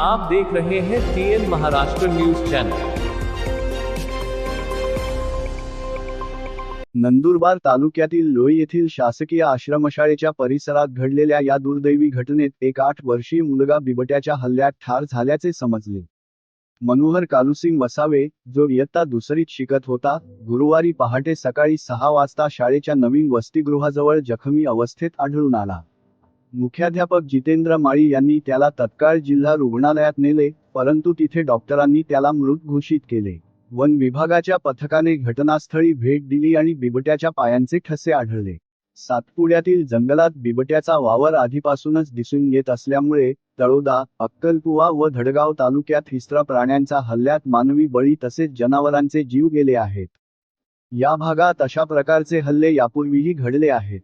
आप देख रहे हैं TN Maharashtra news channel Nandurbar तालुक्यातील लोई येथील शासकीय आश्रमशाळेच्या परिसरात घडलेल्या या दुर्दैवी घटनेत एक आठ वर्षीय मुलगा बिबट्याच्या हल्ल्यात ठार झाल्याचे समजले. मनोहर कालुसिंग वसावे जो इयत्ता दुसरीत शिकत होता गुरुवारी पहाटे सकाळी सहा वाजता शाळेच्या नवीन वसतिगृहाजवळ जखमी अवस्थेत आढळून आला. मुख्याध्यापक जितेंद्र माळी यांनी त्याला तत्काळ जिल्हा रुग्णालयात नेले परंतु तिथे डॉक्टरांनी त्याला मृत घोषित केले. वन विभागाच्या पथकाने घटनास्थळी भेट दिली आणि बिबट्याच्या पायांचे ठसे आढळले. सातपुड्यातील जंगलात बिबट्याचा वावर आधीपासूनच दिसून येत असल्यामुळे तळोदा अक्कलकुवा व धडगाव तालुक्यात हिस्त्र प्राण्यांचा हल्ल्यात मानवी बळी तसेच जनावरांचे जीव गेले आहेत. या भागात अशा प्रकारचे हल्ले यापूर्वीही घडले आहेत.